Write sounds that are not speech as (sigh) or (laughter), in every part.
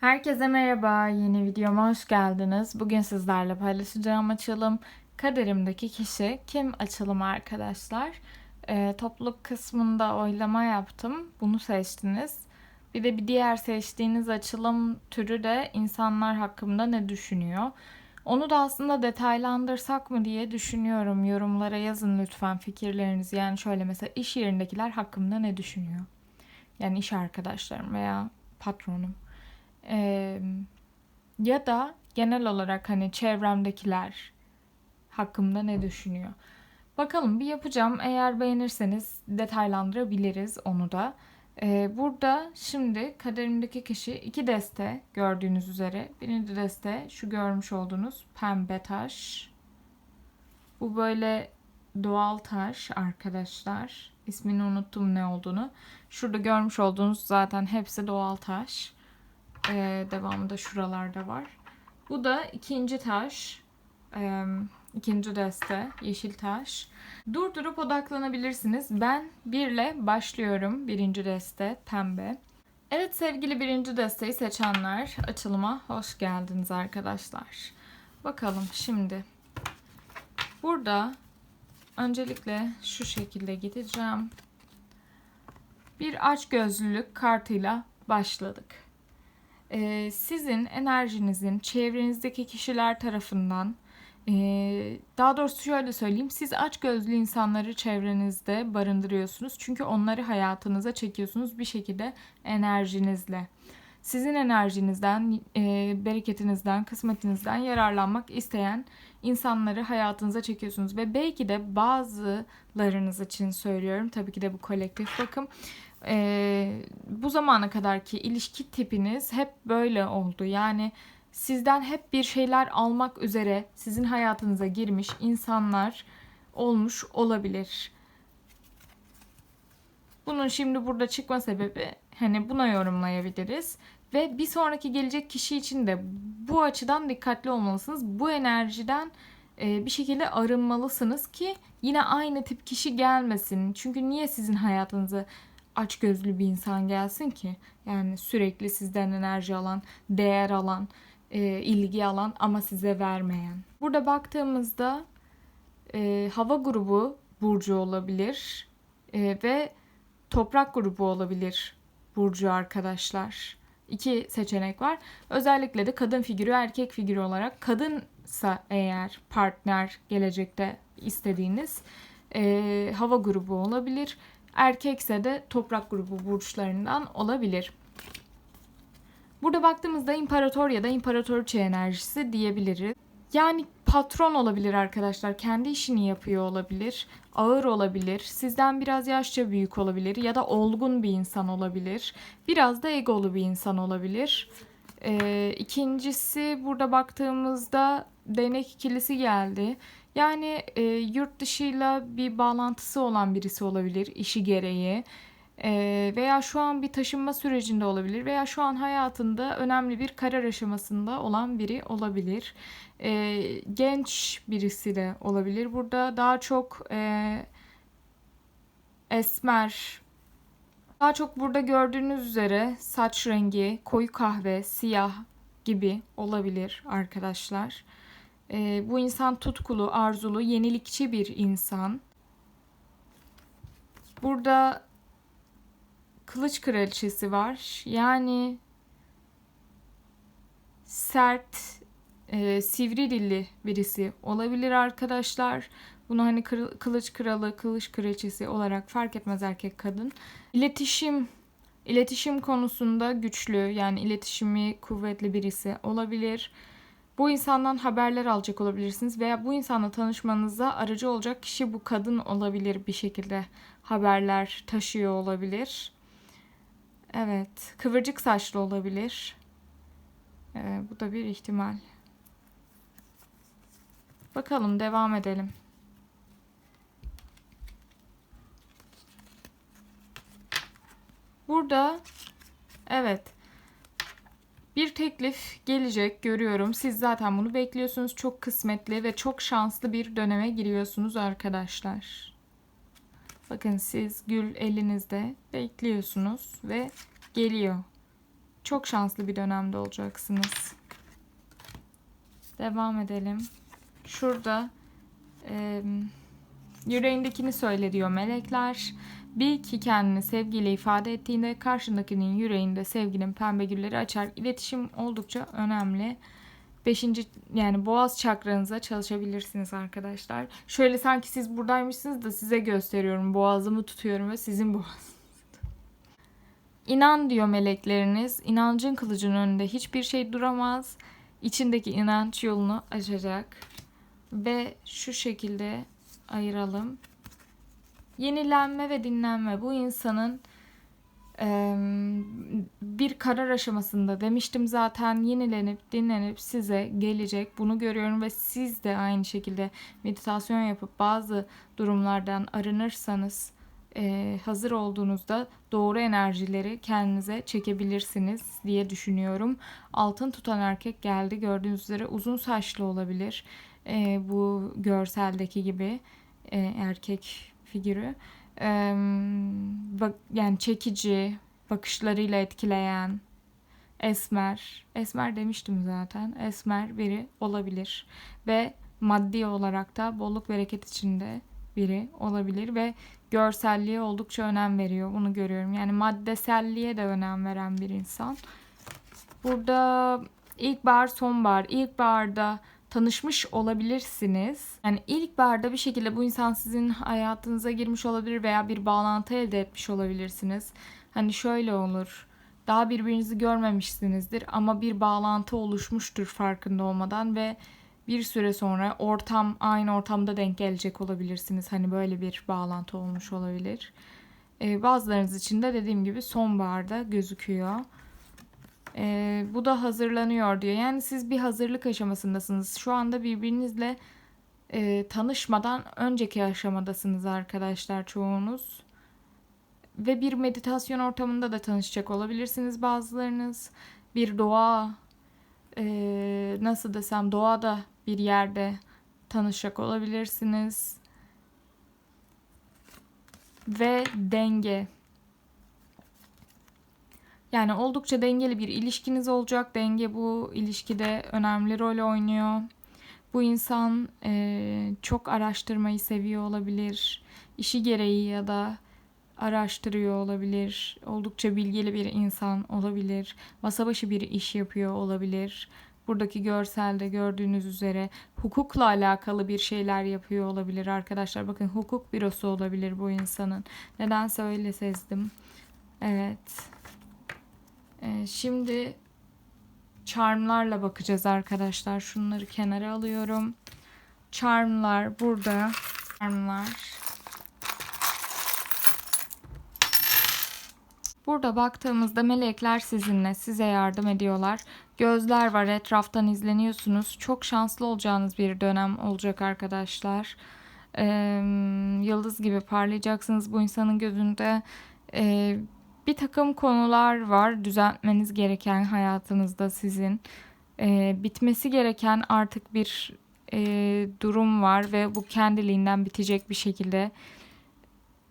Herkese merhaba, yeni videoma hoş geldiniz. Bugün sizlerle paylaşacağım açılım kaderimdeki kişi kim açılımı arkadaşlar. Ee, topluluk kısmında oylama yaptım, bunu seçtiniz. Bir de bir diğer seçtiğiniz açılım türü de insanlar hakkında ne düşünüyor. Onu da aslında detaylandırsak mı diye düşünüyorum. Yorumlara yazın lütfen fikirlerinizi. Yani şöyle mesela iş yerindekiler hakkında ne düşünüyor? Yani iş arkadaşlarım veya patronum. Ee, ya da genel olarak hani çevremdekiler hakkımda ne düşünüyor? Bakalım bir yapacağım. Eğer beğenirseniz detaylandırabiliriz onu da. Ee, burada şimdi kaderimdeki kişi iki deste gördüğünüz üzere. Birinci deste şu görmüş olduğunuz pembe taş. Bu böyle doğal taş arkadaşlar. İsmini unuttum ne olduğunu. Şurada görmüş olduğunuz zaten hepsi doğal taş. Ee, devamı da şuralarda var. Bu da ikinci taş. Ee, ikinci deste yeşil taş. Durdurup odaklanabilirsiniz. Ben birle başlıyorum. Birinci deste pembe. Evet sevgili birinci desteği seçenler açılıma hoş geldiniz arkadaşlar. Bakalım şimdi. Burada öncelikle şu şekilde gideceğim. Bir açgözlülük kartıyla başladık. Ee, sizin enerjinizin çevrenizdeki kişiler tarafından ee, daha doğrusu şöyle söyleyeyim. Siz açgözlü insanları çevrenizde barındırıyorsunuz. Çünkü onları hayatınıza çekiyorsunuz bir şekilde enerjinizle. Sizin enerjinizden, e, bereketinizden, kısmetinizden yararlanmak isteyen insanları hayatınıza çekiyorsunuz. Ve belki de bazılarınız için söylüyorum. Tabii ki de bu kolektif bakım. E, bu zamana kadarki ilişki tipiniz hep böyle oldu. Yani sizden hep bir şeyler almak üzere sizin hayatınıza girmiş insanlar olmuş olabilir. Bunun şimdi burada çıkma sebebi hani buna yorumlayabiliriz. Ve bir sonraki gelecek kişi için de bu açıdan dikkatli olmalısınız. Bu enerjiden e, bir şekilde arınmalısınız ki yine aynı tip kişi gelmesin. Çünkü niye sizin hayatınıza açgözlü bir insan gelsin ki? Yani sürekli sizden enerji alan, değer alan, e, ilgi alan ama size vermeyen. Burada baktığımızda e, hava grubu burcu olabilir e, ve toprak grubu olabilir burcu arkadaşlar. İki seçenek var. Özellikle de kadın figürü erkek figürü olarak kadınsa eğer partner gelecekte istediğiniz e, hava grubu olabilir. Erkekse de toprak grubu burçlarından olabilir. Burada baktığımızda imparator ya da imparatoriçe enerjisi diyebiliriz. Yani patron olabilir arkadaşlar. Kendi işini yapıyor olabilir. Ağır olabilir. Sizden biraz yaşça büyük olabilir. Ya da olgun bir insan olabilir. Biraz da egolu bir insan olabilir. Ee, ikincisi burada baktığımızda değnek ikilisi geldi. Yani e, yurt dışıyla bir bağlantısı olan birisi olabilir işi gereği. Ee, veya şu an bir taşınma sürecinde olabilir veya şu an hayatında önemli bir karar aşamasında olan biri olabilir. Ee, genç birisi de olabilir. Burada daha çok e, esmer, daha çok burada gördüğünüz üzere saç rengi koyu kahve, siyah gibi olabilir arkadaşlar. Ee, bu insan tutkulu, arzulu, yenilikçi bir insan. Burada kılıç kraliçesi var. Yani sert, e, sivri dilli birisi olabilir arkadaşlar. Bunu hani kılıç kralı, kılıç kraliçesi olarak fark etmez erkek kadın. İletişim, iletişim konusunda güçlü yani iletişimi kuvvetli birisi olabilir. Bu insandan haberler alacak olabilirsiniz veya bu insanla tanışmanıza aracı olacak kişi bu kadın olabilir bir şekilde haberler taşıyor olabilir. Evet. Kıvırcık saçlı olabilir. Ee, bu da bir ihtimal. Bakalım devam edelim. Burada evet bir teklif gelecek görüyorum. Siz zaten bunu bekliyorsunuz. Çok kısmetli ve çok şanslı bir döneme giriyorsunuz arkadaşlar. Bakın siz gül elinizde bekliyorsunuz ve geliyor. Çok şanslı bir dönemde olacaksınız. Devam edelim. Şurada e, yüreğindekini söyle diyor melekler. Bil ki kendini sevgiyle ifade ettiğinde karşındakinin yüreğinde sevginin pembe gülleri açar. İletişim oldukça önemli. Beşinci yani boğaz çakranıza çalışabilirsiniz arkadaşlar. Şöyle sanki siz buradaymışsınız da size gösteriyorum. Boğazımı tutuyorum ve sizin (laughs) boğaz. İnan diyor melekleriniz. İnancın kılıcının önünde hiçbir şey duramaz. İçindeki inanç yolunu açacak. Ve şu şekilde ayıralım. Yenilenme ve dinlenme. Bu insanın bir karar aşamasında demiştim zaten yenilenip dinlenip size gelecek. Bunu görüyorum ve siz de aynı şekilde meditasyon yapıp bazı durumlardan arınırsanız hazır olduğunuzda doğru enerjileri kendinize çekebilirsiniz diye düşünüyorum. Altın tutan erkek geldi. Gördüğünüz üzere uzun saçlı olabilir. Bu görseldeki gibi erkek figürü bak yani çekici, bakışlarıyla etkileyen, esmer, esmer demiştim zaten. Esmer biri olabilir ve maddi olarak da bolluk bereket içinde biri olabilir ve görselliğe oldukça önem veriyor. Bunu görüyorum. Yani maddeselliğe de önem veren bir insan. Burada ilkbahar, sonbahar. İlkbaharda tanışmış olabilirsiniz. Yani ilk barda bir şekilde bu insan sizin hayatınıza girmiş olabilir veya bir bağlantı elde etmiş olabilirsiniz. Hani şöyle olur. Daha birbirinizi görmemişsinizdir ama bir bağlantı oluşmuştur farkında olmadan ve bir süre sonra ortam aynı ortamda denk gelecek olabilirsiniz. Hani böyle bir bağlantı olmuş olabilir. Ee, bazılarınız için de dediğim gibi sonbaharda gözüküyor. E, bu da hazırlanıyor diyor. Yani siz bir hazırlık aşamasındasınız. Şu anda birbirinizle e, tanışmadan önceki aşamadasınız arkadaşlar çoğunuz. Ve bir meditasyon ortamında da tanışacak olabilirsiniz bazılarınız. Bir doğa e, nasıl desem doğada bir yerde tanışacak olabilirsiniz. Ve denge yani oldukça dengeli bir ilişkiniz olacak. Denge bu ilişkide önemli rol oynuyor. Bu insan e, çok araştırmayı seviyor olabilir. İşi gereği ya da araştırıyor olabilir. Oldukça bilgili bir insan olabilir. Masa başı bir iş yapıyor olabilir. Buradaki görselde gördüğünüz üzere hukukla alakalı bir şeyler yapıyor olabilir arkadaşlar. Bakın hukuk bürosu olabilir bu insanın. Nedense öyle sezdim. Evet. Ee, şimdi charmlarla bakacağız arkadaşlar. Şunları kenara alıyorum. Charmlar burada. Charmlar. Burada baktığımızda melekler sizinle, size yardım ediyorlar. Gözler var, etraftan izleniyorsunuz. Çok şanslı olacağınız bir dönem olacak arkadaşlar. Ee, yıldız gibi parlayacaksınız bu insanın gözünde. Ee, bir takım konular var düzeltmeniz gereken hayatınızda sizin. E, bitmesi gereken artık bir e, durum var ve bu kendiliğinden bitecek bir şekilde.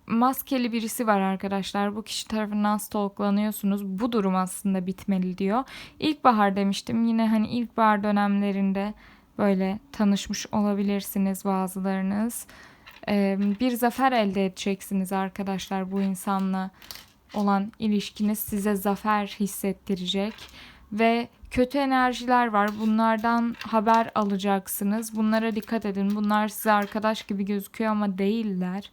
Maskeli birisi var arkadaşlar. Bu kişi tarafından stalklanıyorsunuz. Bu durum aslında bitmeli diyor. İlkbahar demiştim. Yine hani ilkbahar dönemlerinde böyle tanışmış olabilirsiniz bazılarınız. Ee, bir zafer elde edeceksiniz arkadaşlar bu insanla olan ilişkiniz size zafer hissettirecek ve kötü enerjiler var. Bunlardan haber alacaksınız. Bunlara dikkat edin. Bunlar size arkadaş gibi gözüküyor ama değiller.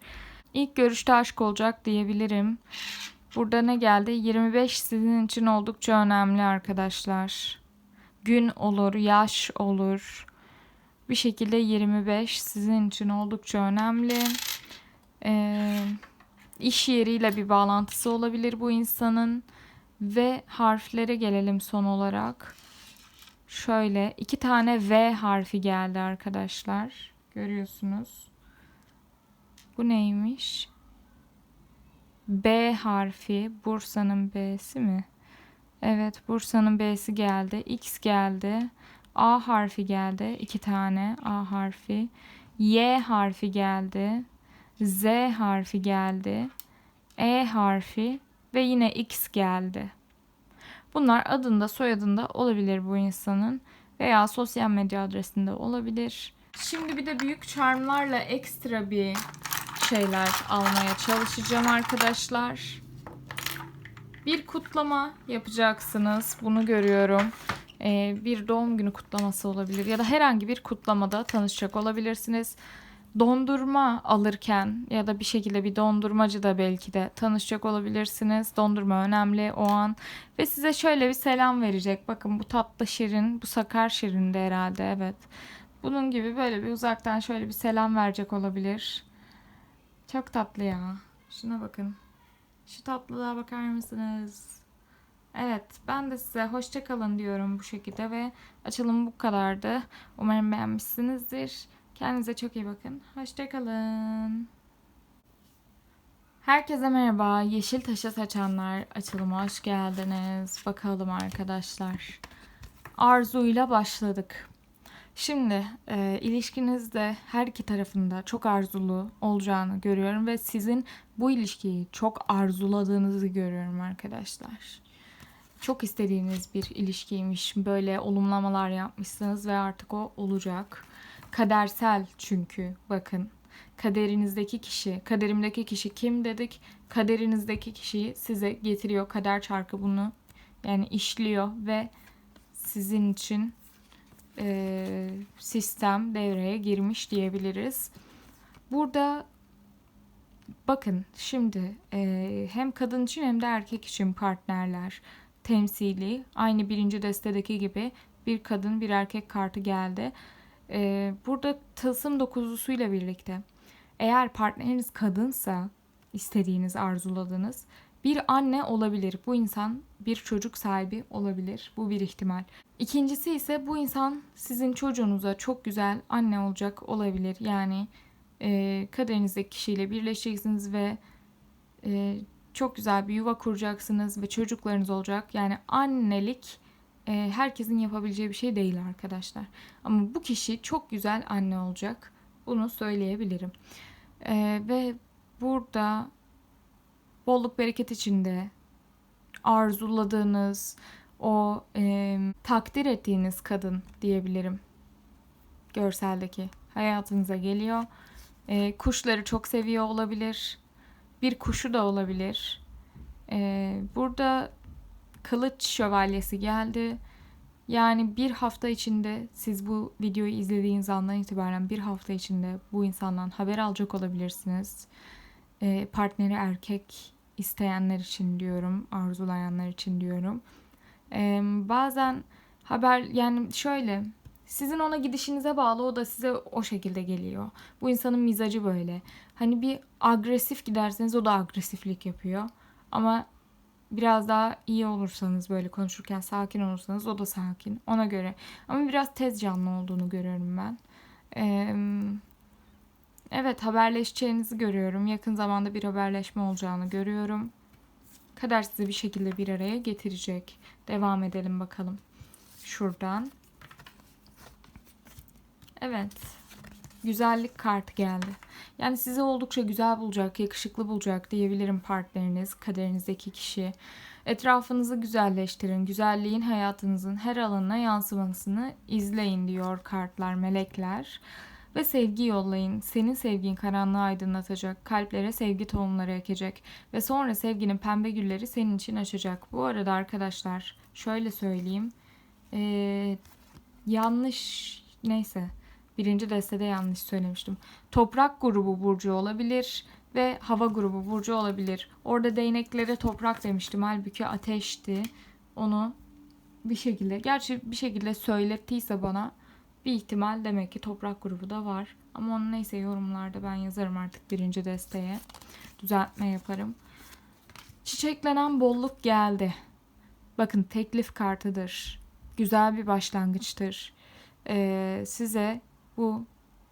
İlk görüşte aşk olacak diyebilirim. Burada ne geldi? 25 sizin için oldukça önemli arkadaşlar. Gün olur, yaş olur. Bir şekilde 25 sizin için oldukça önemli. Eee iş yeriyle bir bağlantısı olabilir bu insanın. Ve harflere gelelim son olarak. Şöyle iki tane V harfi geldi arkadaşlar. Görüyorsunuz. Bu neymiş? B harfi. Bursa'nın B'si mi? Evet Bursa'nın B'si geldi. X geldi. A harfi geldi. iki tane A harfi. Y harfi geldi. Z harfi geldi. E harfi ve yine X geldi. Bunlar adında soyadında olabilir bu insanın veya sosyal medya adresinde olabilir. Şimdi bir de büyük charmlarla ekstra bir şeyler almaya çalışacağım arkadaşlar. Bir kutlama yapacaksınız. Bunu görüyorum. Ee, bir doğum günü kutlaması olabilir ya da herhangi bir kutlamada tanışacak olabilirsiniz. Dondurma alırken ya da bir şekilde bir dondurmacı da belki de tanışacak olabilirsiniz. Dondurma önemli o an. Ve size şöyle bir selam verecek. Bakın bu tatlı şirin, bu sakar şirin de herhalde evet. Bunun gibi böyle bir uzaktan şöyle bir selam verecek olabilir. Çok tatlı ya. Şuna bakın. Şu tatlılığa bakar mısınız? Evet, ben de size hoşça kalın diyorum bu şekilde ve açılım bu kadardı. Umarım beğenmişsinizdir. Kendinize çok iyi bakın. Hoşça kalın. Herkese merhaba. Yeşil taşı saçanlar açılıma hoş geldiniz. Bakalım arkadaşlar. Arzuyla başladık. Şimdi e, ilişkinizde her iki tarafında çok arzulu olacağını görüyorum ve sizin bu ilişkiyi çok arzuladığınızı görüyorum arkadaşlar. Çok istediğiniz bir ilişkiymiş. Böyle olumlamalar yapmışsınız ve artık o olacak. Kadersel çünkü bakın. Kaderinizdeki kişi, kaderimdeki kişi kim dedik? Kaderinizdeki kişiyi size getiriyor. Kader çarkı bunu yani işliyor ve sizin için e, sistem devreye girmiş diyebiliriz. Burada bakın şimdi e, hem kadın için hem de erkek için partnerler temsili aynı birinci destedeki gibi bir kadın bir erkek kartı geldi. E, burada tılsım dokuzusuyla birlikte eğer partneriniz kadınsa istediğiniz arzuladığınız bir anne olabilir. Bu insan bir çocuk sahibi olabilir. Bu bir ihtimal. İkincisi ise bu insan sizin çocuğunuza çok güzel anne olacak olabilir. Yani e, kaderinizdeki kişiyle birleşeceksiniz ve e, çok güzel bir yuva kuracaksınız ve çocuklarınız olacak. Yani annelik e, herkesin yapabileceği bir şey değil arkadaşlar. Ama bu kişi çok güzel anne olacak. Bunu söyleyebilirim. E, ve burada bolluk bereket içinde arzuladığınız, o e, takdir ettiğiniz kadın diyebilirim. Görseldeki hayatınıza geliyor. E, kuşları çok seviyor olabilir. Bir kuşu da olabilir. E, burada kılıç şövalyesi geldi. Yani bir hafta içinde siz bu videoyu izlediğiniz andan itibaren bir hafta içinde bu insandan haber alacak olabilirsiniz. E, partneri erkek isteyenler için diyorum, arzulayanlar için diyorum. Ee, bazen haber yani şöyle sizin ona gidişinize bağlı o da size o şekilde geliyor. Bu insanın mizacı böyle. Hani bir agresif giderseniz o da agresiflik yapıyor. Ama biraz daha iyi olursanız böyle konuşurken sakin olursanız o da sakin. Ona göre. Ama biraz tez canlı olduğunu görüyorum ben. Ee, evet haberleşeceğinizi görüyorum. Yakın zamanda bir haberleşme olacağını görüyorum. Kader sizi bir şekilde bir araya getirecek. Devam edelim bakalım. Şuradan. Evet. Güzellik kartı geldi. Yani sizi oldukça güzel bulacak, yakışıklı bulacak diyebilirim partneriniz, kaderinizdeki kişi. Etrafınızı güzelleştirin. Güzelliğin hayatınızın her alanına yansımasını izleyin diyor kartlar, melekler ve sevgi yollayın. Senin sevgin karanlığı aydınlatacak, kalplere sevgi tohumları ekecek ve sonra sevginin pembe gülleri senin için açacak. Bu arada arkadaşlar şöyle söyleyeyim. Ee, yanlış neyse birinci destede yanlış söylemiştim. Toprak grubu burcu olabilir ve hava grubu burcu olabilir. Orada değneklere toprak demiştim. Halbuki ateşti. Onu bir şekilde gerçi bir şekilde söylettiyse bana bir ihtimal demek ki toprak grubu da var. Ama onu neyse yorumlarda ben yazarım artık birinci desteğe. Düzeltme yaparım. Çiçeklenen bolluk geldi. Bakın teklif kartıdır. Güzel bir başlangıçtır. Ee, size bu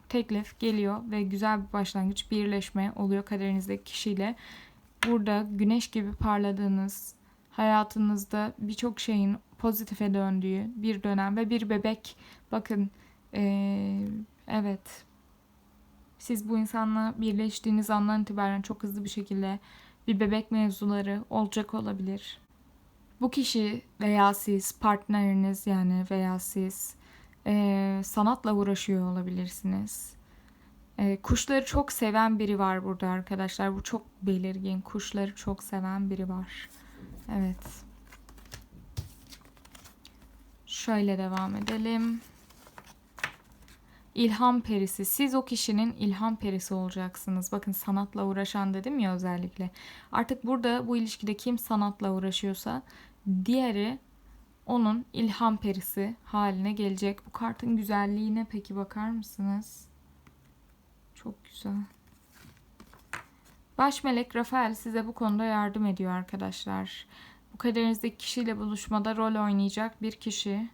teklif geliyor ve güzel bir başlangıç, birleşme oluyor kaderinizdeki kişiyle. Burada güneş gibi parladığınız, hayatınızda birçok şeyin pozitife döndüğü bir dönem ve bir bebek. Bakın ee, evet. Siz bu insanla birleştiğiniz andan itibaren çok hızlı bir şekilde bir bebek mevzuları olacak olabilir. Bu kişi veya siz partneriniz yani veya siz e, sanatla uğraşıyor olabilirsiniz. E, kuşları çok seven biri var burada arkadaşlar. Bu çok belirgin. Kuşları çok seven biri var. Evet. Şöyle devam edelim. İlham perisi. Siz o kişinin ilham perisi olacaksınız. Bakın sanatla uğraşan dedim ya özellikle. Artık burada bu ilişkide kim sanatla uğraşıyorsa diğeri onun ilham perisi haline gelecek. Bu kartın güzelliğine peki bakar mısınız? Çok güzel. Baş melek Rafael size bu konuda yardım ediyor arkadaşlar. Bu kaderinizdeki kişiyle buluşmada rol oynayacak bir kişi.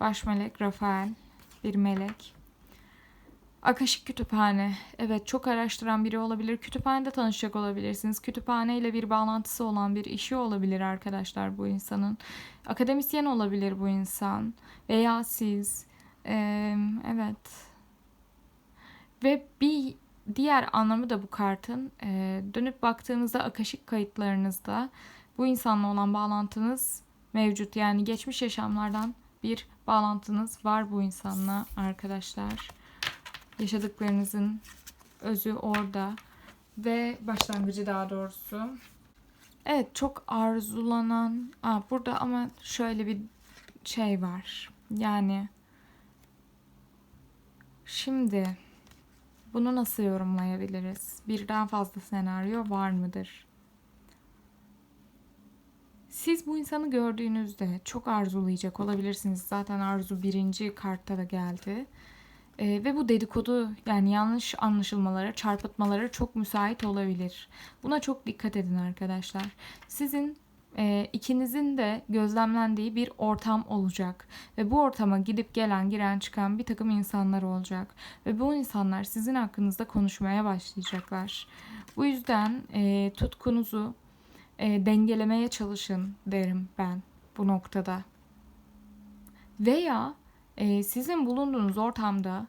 Baş melek Rafael, bir melek. Akaşik Kütüphane. Evet çok araştıran biri olabilir. Kütüphanede tanışacak olabilirsiniz. Kütüphane ile bir bağlantısı olan bir işi olabilir arkadaşlar bu insanın. Akademisyen olabilir bu insan. Veya siz. Ee, evet. Ve bir diğer anlamı da bu kartın e, dönüp baktığınızda akaşik kayıtlarınızda bu insanla olan bağlantınız mevcut. Yani geçmiş yaşamlardan bir bağlantınız var bu insanla arkadaşlar. Yaşadıklarınızın özü orada ve başlangıcı daha doğrusu. Evet çok arzulanan. Aa, burada ama şöyle bir şey var. Yani şimdi bunu nasıl yorumlayabiliriz? Birden fazla senaryo var mıdır? Siz bu insanı gördüğünüzde çok arzulayacak olabilirsiniz. Zaten arzu birinci kartta da geldi. Ee, ve bu dedikodu yani yanlış anlaşılmalara, çarpıtmalara çok müsait olabilir. Buna çok dikkat edin arkadaşlar. Sizin e, ikinizin de gözlemlendiği bir ortam olacak. Ve bu ortama gidip gelen, giren, çıkan bir takım insanlar olacak. Ve bu insanlar sizin hakkınızda konuşmaya başlayacaklar. Bu yüzden e, tutkunuzu e, dengelemeye çalışın derim ben bu noktada. Veya e, sizin bulunduğunuz ortamda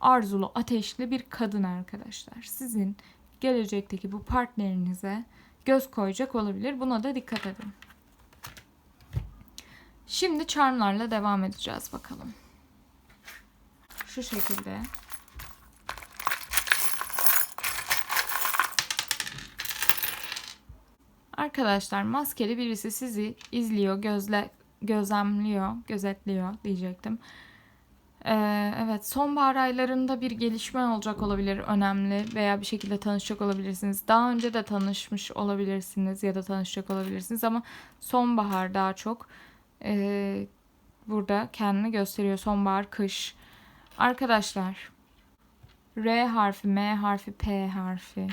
arzulu, ateşli bir kadın arkadaşlar. Sizin gelecekteki bu partnerinize göz koyacak olabilir. Buna da dikkat edin. Şimdi charmlarla devam edeceğiz bakalım. Şu şekilde. Arkadaşlar maskeli birisi sizi izliyor, gözle gözlemliyor, gözetliyor diyecektim. Ee, evet sonbahar aylarında bir gelişme olacak olabilir önemli veya bir şekilde tanışacak olabilirsiniz. Daha önce de tanışmış olabilirsiniz ya da tanışacak olabilirsiniz ama sonbahar daha çok e, burada kendini gösteriyor. Sonbahar, kış. Arkadaşlar R harfi, M harfi, P harfi,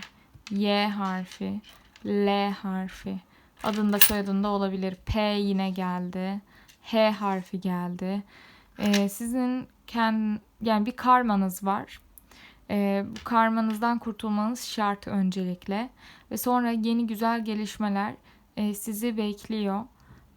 Y harfi, L harfi. Adında soyadında olabilir. P yine geldi. H harfi geldi. Ee, sizin kendi yani bir karmanız var. Ee, bu karmanızdan kurtulmanız şart öncelikle ve sonra yeni güzel gelişmeler e, sizi bekliyor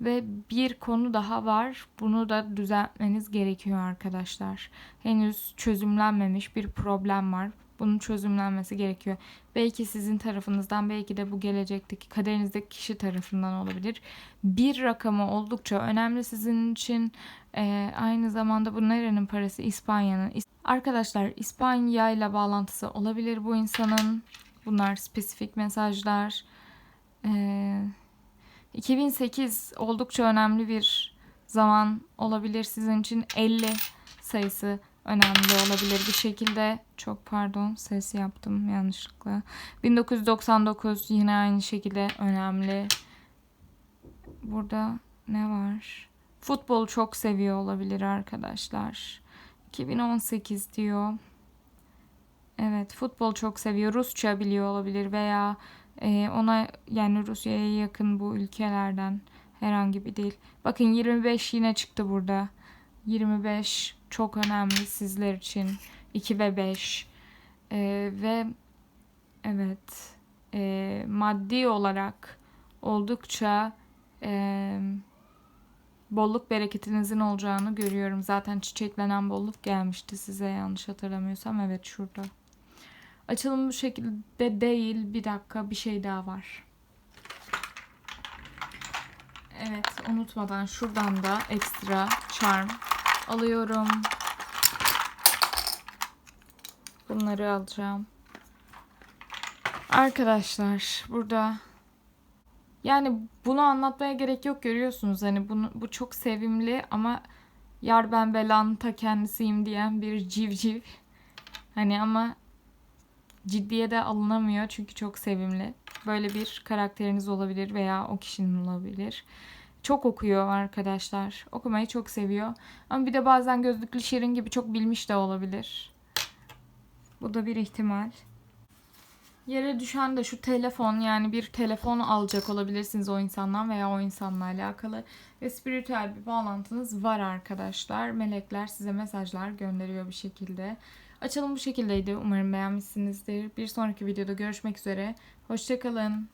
ve bir konu daha var. Bunu da düzeltmeniz gerekiyor arkadaşlar. Henüz çözümlenmemiş bir problem var. Bunun çözümlenmesi gerekiyor. Belki sizin tarafınızdan, belki de bu gelecekteki kaderinizdeki kişi tarafından olabilir. Bir rakamı oldukça önemli sizin için. Ee, aynı zamanda bu nerenin parası? İspanya'nın. Arkadaşlar İspanya ile bağlantısı olabilir bu insanın. Bunlar spesifik mesajlar. Ee, 2008 oldukça önemli bir zaman olabilir sizin için. 50 sayısı önemli olabilir bir şekilde. Çok pardon ses yaptım yanlışlıkla. 1999 yine aynı şekilde önemli. Burada ne var? Futbolu çok seviyor olabilir arkadaşlar. 2018 diyor. Evet futbol çok seviyor. Rusça biliyor olabilir veya e, ona yani Rusya'ya yakın bu ülkelerden herhangi bir değil. Bakın 25 yine çıktı burada. 25 çok önemli sizler için. 2 ve 5. E, ve evet e, maddi olarak oldukça e, bolluk bereketinizin olacağını görüyorum. Zaten çiçeklenen bolluk gelmişti size yanlış hatırlamıyorsam. Evet şurada. Açılım bu şekilde değil. Bir dakika bir şey daha var. Evet unutmadan şuradan da ekstra charm alıyorum. Bunları alacağım. Arkadaşlar burada yani bunu anlatmaya gerek yok görüyorsunuz hani bunu bu çok sevimli ama yar ben belanın ta kendisiyim diyen bir civciv. Hani ama ciddiye de alınamıyor çünkü çok sevimli. Böyle bir karakteriniz olabilir veya o kişinin olabilir. Çok okuyor arkadaşlar. Okumayı çok seviyor. Ama bir de bazen gözlüklü Şirin gibi çok bilmiş de olabilir. Bu da bir ihtimal. Yere düşen de şu telefon yani bir telefon alacak olabilirsiniz o insandan veya o insanla alakalı. Ve spiritüel bir bağlantınız var arkadaşlar. Melekler size mesajlar gönderiyor bir şekilde. Açılım bu şekildeydi. Umarım beğenmişsinizdir. Bir sonraki videoda görüşmek üzere. Hoşçakalın.